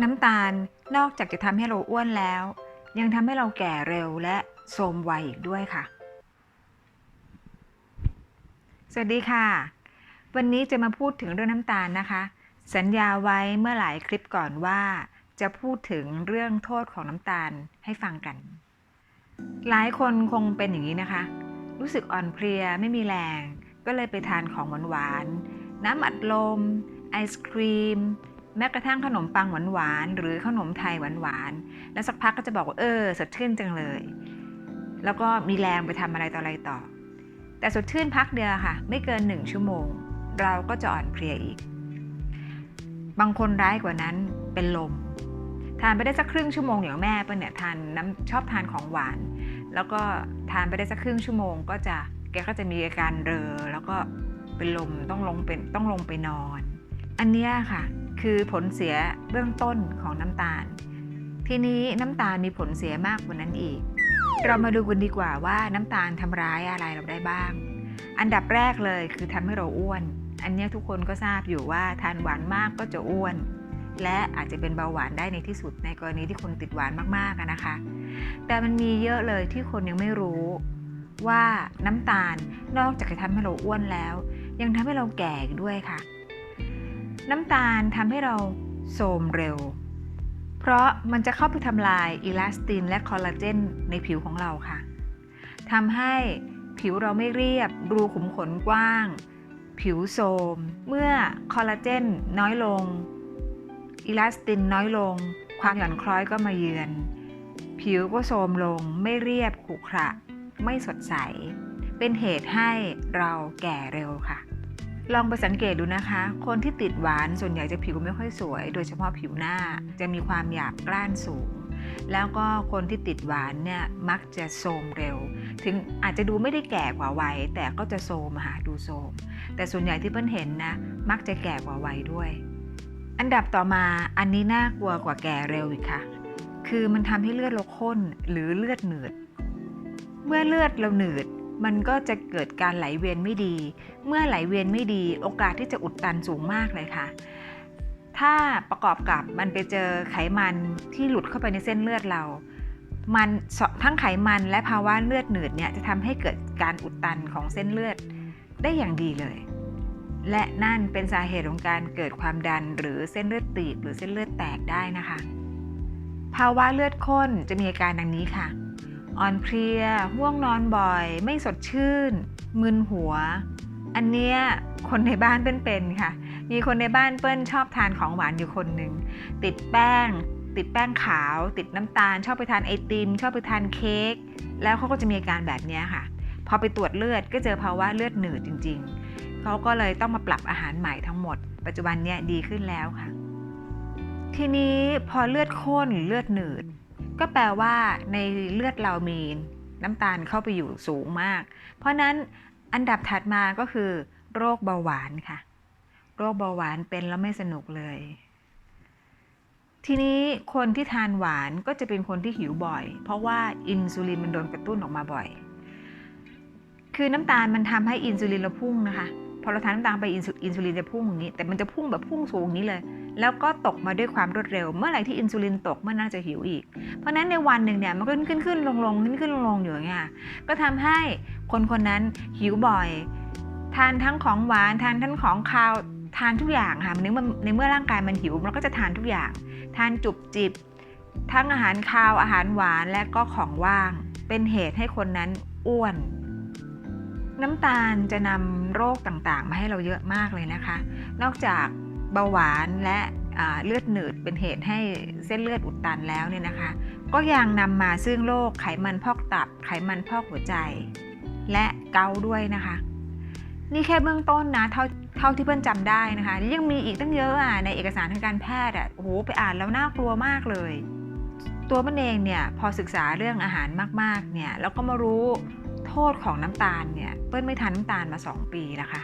น้ำตาลนอกจากจะทำให้เราอ้วนแล้ว ยังทำให้เราแก่เร็วและโทรมวัยอีกด้วยค่ะ สวัสดีค่ะ วันนี้จะมาพูดถึงเรื่องน้ำตาลนะคะ สัญญาไว้เมื่อหลายคลิปก่อนว่า จะพูดถึงเรื่องโทษของน้ำตาลให้ฟังกัน หลายคนคงเป็นอย่างนี้นะคะ รู้สึกอ่อนเพลียไม่มีแรง ก็เลยไปทานของหวานๆน้ำอัดลม ไอศครีม แม้กระทั่งขนมปังหวานๆหรือขนมไทยหวานๆแล้วสักพักก็จะบอกว่าเออ สดชื่นจังเลย แล้วก็มีแรงไปทำอะไรต่ออะไรต่อ แต่สดชื่นพักเดียวค่ะ ไม่เกินหนึ่งชั่วโมง เราก็จะอ่อนเพลียอีก บางคนร้ายกว่านั้นเป็นลม ทานไปได้สักครึ่งชั่วโมงอย่างแม่เปิ้ลเนี่ยทานน้ำชอบทานของหวาน แล้วก็ทานไปได้สักครึ่งชั่วโมง ก็จะแกก็จะมีอาการเรอแล้วก็เป็นลมต้องลงเป็นต้องลงไปนอน อันเนี้ยค่ะ คือผลเสียเบื้องต้นของน้ำตาล ทีนี้น้ำตาลมีผลเสียมากกว่านั้นอีก เรามาดูกันดีกว่าว่าน้ำตาลทำร้ายอะไรเราได้บ้าง อันดับแรกเลยคือทำให้เราอ้วน อันนี้ทุกคนก็ทราบอยู่ว่าทานหวานมากก็จะอ้วน และอาจจะเป็นเบาหวานได้ในที่สุดในกรณีที่คนติดหวานมากๆนะคะ แต่มันมีเยอะเลยที่คนยังไม่รู้ว่าน้ำตาลนอกจากจะทำให้เราอ้วนแล้ว ยังทำให้เราแก่อีกด้วยค่ะ น้ำตาลทำให้เราโทรมเร็ว เพราะมันจะเข้าไปทำลายอิลาสตินและคอลลาเจนในผิวของเราค่ะทำให้ผิวเราไม่เรียบ รูขุมขนกว้าง ผิวโทรมเมื่อคอลลาเจนน้อยลง อิลาสตินน้อยลง ความหย่อนคล้อยก็มาเยือน ผิวก็โทรมลง ไม่เรียบขรุขระ ไม่สดใส เป็นเหตุให้เราแก่เร็วค่ะ ลองไปสังเกตดูนะคะ คนที่ติดหวานส่วนใหญ่จะผิวไม่ค่อยสวย โดยเฉพาะผิวหน้าจะมีความหยาบกร้านสูง แล้วก็คนที่ติดหวานเนี่ยมักจะโทมเร็ว ถึงอาจจะดูไม่ได้แก่กว่าวัย แต่ก็จะโทมหาดูโทมแต่ส่วนใหญ่ที่เพิ่นเห็นนะมักจะแก่กว่าวัยด้วย อันดับต่อมาอันนี้น่ากลัวกว่าแก่เร็วอีกค่ะ คือมันทำให้เลือดเราข้นหรือเลือดหนืด เมื่อเลือดเราหนืด มันก็จะเกิดการไหลเวียนไม่ดี เมื่อไหลเวียนไม่ดี โอกาสที่จะอุดตันสูงมากเลยค่ะ ถ้าประกอบกับมันไปเจอไขมันที่หลุดเข้าไปในเส้นเลือดเรา มันทั้งไขมันและภาวะเลือดหนืดเนี่ยจะทำให้เกิดการอุดตันของเส้นเลือดได้อย่างดีเลย และนั่นเป็นสาเหตุของการเกิดความดันหรือเส้นเลือดตีบหรือเส้นเลือดแตกได้นะคะ ภาวะเลือดข้นจะมีอาการดังนี้ค่ะ อ่อนเพลียห่วงนอนบ่อย ไม่สดชื่น มึนหัว อันเนี้ยคนในบ้านเปิ้ลเป็นค่ะ มีคนในบ้านเปิ้ลชอบทานของหวานอยู่คนหนึ่งติดแป้ง ติดแป้งขาว ติดน้ำตาล ชอบไปทานไอติม ชอบไปทานเค้กแล้วเขาก็จะมีอาการแบบนี้ค่ะ พอไปตรวจเลือดก็เจอภาวะเลือดหนืดจริง ๆ เขาก็เลยต้องมาปรับอาหารใหม่ทั้งหมด ปัจจุบันเนี้ยดีขึ้นแล้วค่ะ ทีนี้พอเลือดข้นหรือเลือดหนืด ก็แปลว่าในเลือดเรามีน้ำตาลเข้าไปอยู่สูงมาก เพราะนั้นอันดับถัดมาก็คือ โรคเบาหวานค่ะ โรคเบาหวานเป็นแล้วไม่สนุกเลย ทีนี้คนที่ทานหวานก็จะเป็นคนที่หิวบ่อย เพราะว่าอินซูลินมันโดนกระตุ้นออกมาบ่อย คือน้ำตาลมันทำให้อินซูลินเราพุ่งนะคะ พอเราทานน้ำตาลไปอินซูอินซูลินจะพุ่งอย่างนี้ แต่มันจะพุ่งแบบพุ่งสูงอย่างนี้เลย แล้วก็ตกมาด้วยความรวดเร็ว เมื่อไหร่ที่อินซูลินตกเมื่อนั้นจะหิวอีก เพราะฉะนั้นในวันหนึ่งเนี่ยมันก็ขึ้นขึ้นลงลงขึ้นขึ้นลงลงอยู่อย่างเงี้ยก็ทำให้คนคนนั้นหิวบ่อย ทานทั้งของหวานทานทั้งของคาวทานทุกอย่างค่ะในเมื่อในเมื่อร่างกายมันหิวมันก็จะทานทุกอย่าง ทานจุบจิบ ทั้งอาหารคาวอาหารหวานและก็ของว่าง เป็นเหตุให้คนนั้นอ้วน น้ำตาลจะนำโรคต่างๆ มาให้เราเยอะมากเลยนะคะ นอกจาก เบาหวานและเลือดหนืดเป็นเหตุให้เส้นเลือดอุดตันแล้วเนี่ยนะคะ ก็ยังนำมาซึ่งโรคไขมันพอกตับ ไขมันพอกหัวใจ และเกาด้วยนะคะ นี่แค่เบื้องต้นนะเท่าเท่าที่เพื่อนจำได้นะคะ ยังมีอีกตั้งเยอะอะในเอกสารทางการแพทย์อะโอ้โหไปอ่านแล้วน่ากลัวมากเลย ตัวมันเองเนี่ยพอศึกษาเรื่องอาหารมากๆเนี่ยแล้วก็มารู้โทษของน้ำตาลเนี่ยเปิ้ลไม่ทานน้ำตาลมา 2 ปีนะคะ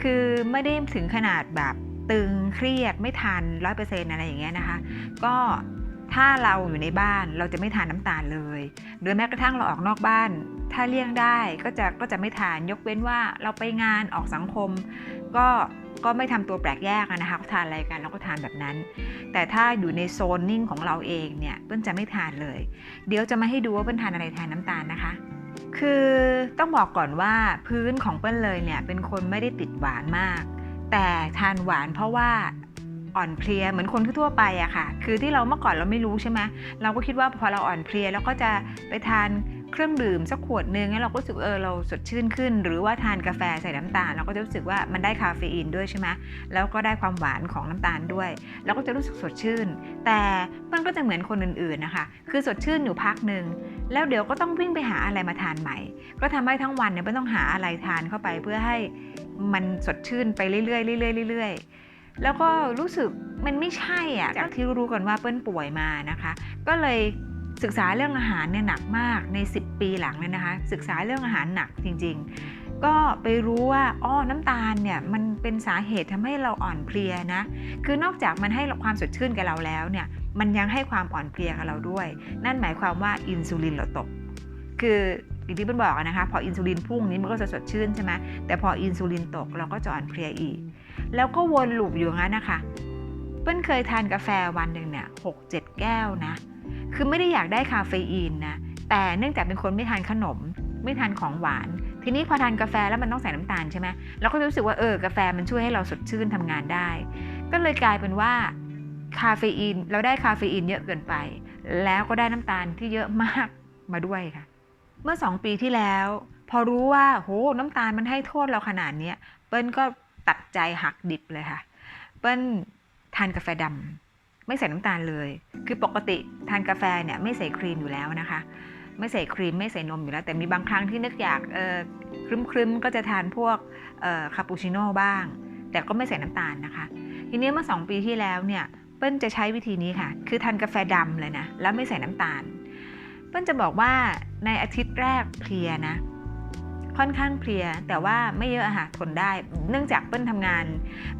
คือไม่ได้ถึงขนาดแบบ ตึงเครียดไม่ทานร้อยเปอร์เซ็นต์อะไรอย่างเงี้ยนะคะ ก็ถ้าเราอยู่ในบ้านเราจะไม่ทานน้ำตาลเลยหรือแม้กระทั่งเราออกนอกบ้าน ถ้าเลี่ยงได้ก็จะก็จะไม่ทานยกเว้นว่าเราไปงานออกสังคม ก็ก็ไม่ทำตัวแปลกแยกนะคะเขาทานอะไรกันเราก็ทานแบบนั้น แต่ถ้าอยู่ในโซนนิ่งของเราเองเนี่ยเปิ้ลจะไม่ทานเลย เดี๋ยวจะมาให้ดูว่าเปิ้ลทานอะไรแทนน้ำตาลนะคะ คือต้องบอกก่อนว่าพื้นของเปิ้ลเลยเนี่ยเป็นคนไม่ได้ติดหวานมาก แต่ทานหวานเพราะว่าอ่อนเพลียเหมือนคนทั่วไปอะค่ะ คือที่เราเมื่อก่อนเราไม่รู้ใช่ไหมเราก็คิดว่าพอเราอ่อนเพลียเราก็จะไปทาน เครื่องดื่มสักขวดนึงแล้วเราก็รู้สึกเออเราสดชื่นขึ้น หรือว่าทานกาแฟใส่น้ำตาล เราก็จะรู้สึกว่ามันได้คาเฟอีนด้วยใช่ไหมแล้วก็ได้ความหวานของน้ำตาลด้วย เราก็จะรู้สึกสดชื่น แต่มันก็จะเหมือนคนอื่นๆนะคะ คือสดชื่นอยู่พักหนึ่งแล้วเดี๋ยวก็ต้องวิ่งไปหาอะไรมาทานใหม่ ก็ทำให้ทั้งวันเนี่ยไม่ต้องหาอะไรทานเข้าไปเพื่อให้มันสดชื่นไปเรื่อยๆเรื่อยๆเรื่อยๆแล้วก็รู้สึกมันไม่ใช่อะจากที่รู้กันว่าเปิ้ลป่วยมานะคะ ก็เลยศึกษาเรื่องอาหารเนี่ยหนักมากใน10 ปีหลังเลยนะคะ ศึกษาเรื่องอาหารหนักจริง ๆ ก็ไปรู้ว่าอ้อน้ำตาลเนี่ยมันเป็นสาเหตุทำให้เราอ่อนเพลียนะ คือนอกจากมันให้ความสดชื่นกับเราแล้วเนี่ย มันยังให้ความอ่อนเพลียกับเราด้วย นั่นหมายความว่าอินซูลินเราตก คืออย่างที่เปิ้ลบอกนะคะพออินซูลินพุ่งนี้มันก็จะสดชื่นใช่ไหมแต่พออินซูลินตกเราก็จะอ่อนเพลียอีก แล้วก็วนลูปอยู่งั้นนะคะเปิ้ลเคยทานกาแฟวันหนึ่งเนี่ยหกเจ็ดแก้วนะ คือไม่ได้อยากได้คาเฟอีนนะ แต่เนื่องจากเป็นคนไม่ทานขนม ไม่ทานของหวาน ทีนี้พอทานกาแฟแล้วมันต้องใส่น้ำตาลใช่ไหมเราก็รู้สึกว่าเออกาแฟมันช่วยให้เราสดชื่นทำงานได้ ก็เลยกลายเป็นว่าคาเฟอีนเราได้คาเฟอีนเยอะเกินไป แล้วก็ได้น้ำตาลที่เยอะมากมาด้วยค่ะ เมื่อ 2 ปีที่แล้ว พอรู้ว่าโหน้ำตาลมันให้โทษเราขนาดนี้เปิ้ลก็ตัดใจหักดิบเลยค่ะ เปิ้ลทานกาแฟดำ ไม่ใส่น้ำตาลเลย คือปกติทานกาแฟเนี่ยไม่ใส่ครีมอยู่แล้วนะคะ ไม่ใส่ครีมไม่ใส่นมอยู่แล้ว แต่มีบางครั้งที่นึกอยากเออครึมครึมๆก็จะทานพวกคาปูชิโน่บ้าง แต่ก็ไม่ใส่น้ำตาลนะคะ ทีนี้เมื่อ 2 ปีที่แล้วเนี่ยเปิ้ลจะใช้วิธีนี้ค่ะ คือทานกาแฟดำเลยนะ แล้วไม่ใส่น้ำตาล เปิ้ลจะบอกว่าในอาทิตย์แรกเพลียนะ ค่อนข้างเพลีย แต่ว่าไม่เยอะอะค่ะทนได้ เนื่องจากเปิ้ลทำงาน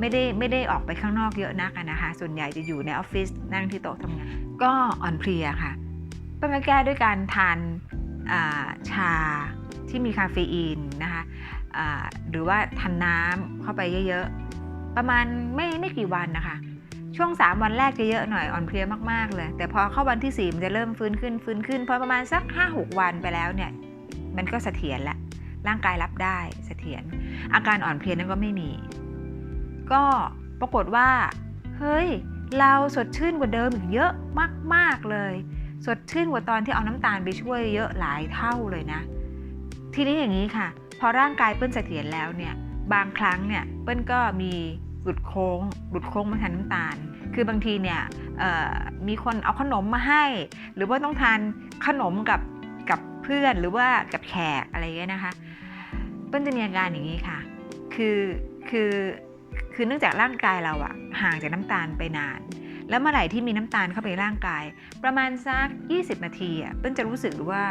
ไม่ได้ไม่ได้ออกไปข้างนอกเยอะนักนะคะ ส่วนใหญ่จะอยู่ในออฟฟิศนั่งที่โต๊ะทำงาน ก็อ่อนเพลียค่ะเปิ้ลก็แก้ด้วยการทานาชาที่มีคาเฟอีนนะคะหรือว่าทานน้ำเข้าไปเยอะๆ ประมาณไม่ไม่กี่วันนะคะ ช่วง 3 วันแรกจะเยอะหน่อยอ่อนเพลียมากๆเลย แต่พอเข้าวันที่ 4 มันจะเริ่มฟื้นขึ้นฟื้นขึ้นพอประมาณสัก 5-6 วันไปแล้วเนี่ย มันก็เสถียรละ ร่างกายรับได้เสถียรอาการอ่อนเพลียนั้นก็ไม่มี ก็ปรากฏว่า เฮ้ย เราสดชื่นกว่าเดิมอีกเยอะมาก ๆ เลย สดชื่นกว่าตอนที่เอาน้ำตาลไปช่วยเยอะหลายเท่าเลยนะ ทีนี้อย่างนี้ค่ะ พอร่างกายเปิ้ลเสถียรแล้วเนี่ย บางครั้งเนี่ยเปิ้ลก็มีหลุดโค้ง หลุดโค้งมาทานน้ำตาล คือบางทีเนี่ยมีคนเอาขนมมาให้ หรือว่าต้องทานขนมกับ เพื่อนหรือว่ากับแขกอะไรเงี้ยนะคะเปิ้ลจะมีอาการอย่างนี้ค่ะ คือคือคือเนื่องจากร่างกายเราอะห่างจากน้ำตาลไปนาน แล้วเมื่อไหร่ที่มีน้ำตาลเข้าไปในร่างกาย ประมาณสัก 20 นาทีอะเปิ้ลจะรู้สึกว่า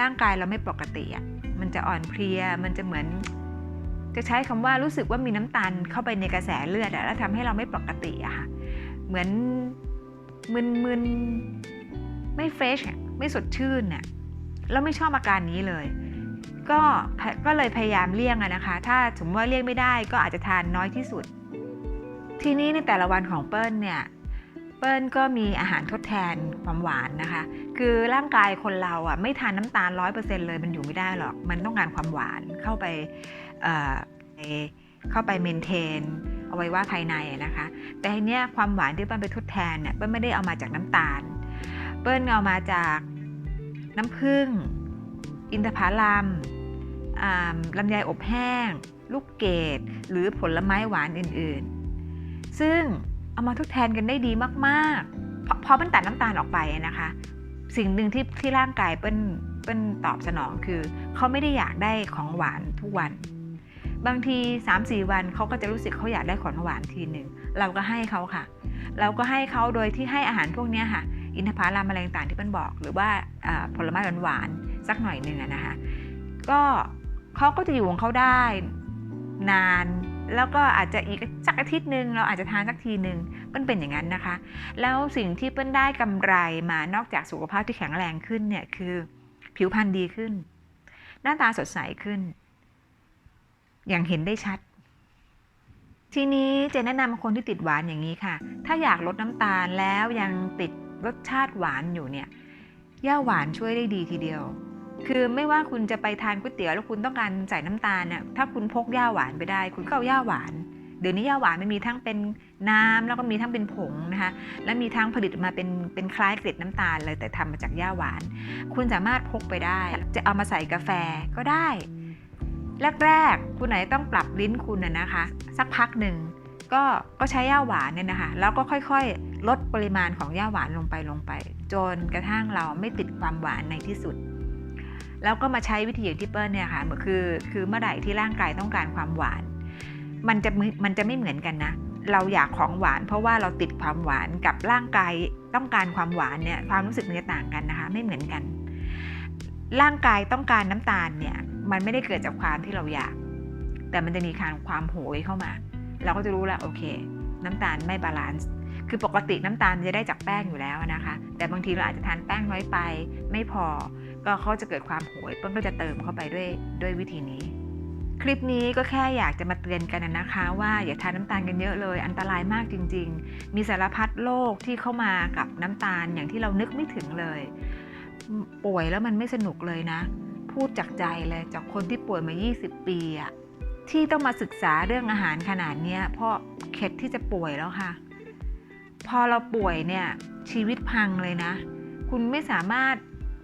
ร่างกายเราไม่ปกติอะมันจะอ่อนเพลียมันจะเหมือน จะใช้คำว่ารู้สึกว่ามีน้ำตาลเข้าไปในกระแสเลือดอะแล้วทำให้เราไม่ปกติอะค่ะเหมือนมึนๆไม่เฟรชไม่สดชื่นน่ะ เราไม่ชอบอาการนี้เลย ก็ก็เลยพยายามเลี่ยงอะนะคะ ถ้าสมมติว่าเลี่ยงไม่ได้ก็อาจจะทานน้อยที่สุด ทีนี้ในแต่ละวันของเปิ้ลเนี่ยเปิ้ลก็มีอาหารทดแทนความหวานนะคะ คือร่างกายคนเราอะไม่ทานน้ำตาลร้อยเปอร์เซ็นต์เลยมันอยู่ไม่ได้หรอก มันต้องการความหวานเข้าไปเข้าไปเมนเทนเอาไว้ว่าภายในนะคะ แต่ทีเนี้ยความหวานที่เปิ้ลไปทดแทนเนี่ยเปิ้ลไม่ได้เอามาจากน้ำตาล เปิ้ลเอามาจาก น้ำผึ้ง อินทผลัมลำไยอบแห้ง ลูกเกดหรือผลไม้หวานอื่นๆ ซึ่งเอามาทดแทนกันได้ดีมากๆเพราะเพราะมันตัดน้ำตาลออกไปนะคะ สิ่งหนึ่งที่ที่ร่างกายเปิ้ลเปิ้ลตอบสนองคือเขาไม่ได้อยากได้ของหวานทุกวัน บางที 3-4 วันเขาก็จะรู้สึกเขาอยากได้ของหวานทีหนึ่งเราก็ให้เขาค่ะ เราก็ให้เขาโดยที่ให้อาหารพวกนี้ค่ะ อินทผลัมอะไรต่างๆที่เปิ้ลบอก หรือว่าผลไม้หวานๆสักหน่อยหนึ่งนะคะก็เขาก็จะอยู่ของเขาได้นานแล้วก็อาจจะอีกสักอาทิตย์หนึ่งเราอาจจะทานสักทีหนึ่งเปิ้ลเป็นอย่างนั้นนะคะ แล้วสิ่งที่เปิ้ลได้กำไรมานอกจากสุขภาพที่แข็งแรงขึ้นเนี่ยคือผิวพรรณดีขึ้น หน้าตาสดใสขึ้น อย่างเห็นได้ชัด ทีนี้จะแนะนำคนที่ติดหวานอย่างนี้ค่ะ ถ้าอยากลดน้ำตาลแล้วยังติด รสชาติหวานอยู่เนี่ยย่าหวานช่วยได้ดีทีเดียว คือไม่ว่าคุณจะไปทานก๋วยเตี๋ยวแล้วคุณต้องการใส่น้ำตาลเนี่ยถ้าคุณพกย่าหวานไปได้ คุณก็เอาย่าหวาน เดี๋ยวนี้ย่าหวานมันมีทั้งเป็นน้ำแล้วก็มีทั้งเป็นผงนะคะและมีทั้งผลิตมาเป็นเป็นคล้ายเกล็ดน้ำตาลเลยแต่ทำมาจากย่าหวาน คุณสามารถพกไปได้ จะเอามาใส่กาแฟก็ได้แรกๆคุณไหนต้องปรับลิ้นคุณนะนะคะ สักพักหนึ่ง ก็ก็ใช้ย่าหวานเนี่ยนะคะแล้วก็ค่อยๆ ลดปริมาณของย่าหวานลงไปลงไป จนกระทั่งเราไม่ติดความหวานในที่สุด แล้วก็มาใช้วิธีอย่างที่เปิ้ลเนี่ยค่ะคือคือเมื่อไหร่ที่ร่างกายต้องการความหวาน มันจะมึมันจะไม่เหมือนกันนะเราอยากของหวาน เพราะว่าเราติดความหวานกับร่างกายต้องการความหวานเนี่ยความรู้สึกมันจะต่างกันนะคะ ไม่เหมือนกัน ร่างกายต้องการน้ำตาลเนี่ยมันไม่ได้เกิดจากความที่เราอยาก แต่มันจะมีการความโหยเข้ามา เราก็จะรู้แล้วโอเค น้ำตาลไม่บาลานซ์คือปกติน้ำตาลจะได้จากแป้งอยู่แล้วนะคะ แต่บางทีเราอาจจะทานแป้งน้อยไป ไม่พอ ก็เขาจะเกิดความโหยเปิ้ลก็จะเติมเข้าไปด้วยด้วยวิธีนี้ คลิปนี้ก็แค่อยากจะมาเตือนกันนะคะว่าอย่าทานน้ำตาลกันเยอะเลย อันตรายมากจริง ๆ มีสารพัดโรคที่เข้ามากับน้ำตาลอย่างที่เรานึกไม่ถึงเลย ป่วยแล้วมันไม่สนุกเลยนะ พูดจากใจเลยจากคนที่ป่วยมา 20 ปีอะ ที่ต้องมาศึกษาเรื่องอาหารขนาดนี้เพราะเข็ดที่จะป่วยแล้วค่ะ พอเราป่วยเนี่ยชีวิตพังเลยนะ คุณไม่สามารถ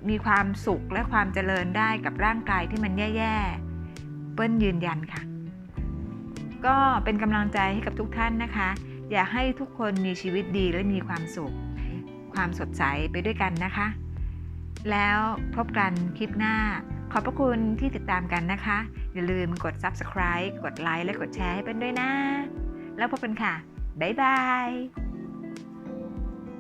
มีความสุขและความเจริญได้กับร่างกายที่มันแย่ๆ เปิ้ลยืนยันค่ะ ก็เป็นกำลังใจให้กับทุกท่านนะคะ อยากให้ทุกคนมีชีวิตดีและมีความสุข ความสดใสไปด้วยกันนะคะ แล้วพบกันคลิปหน้า ขอบพระคุณที่ติดตามกันนะคะ อย่าลืมกด subscribe กดไลค์และกดแชร์ให้เป็นด้วยนะ แล้วพบกันค่ะ บ๊ายบาย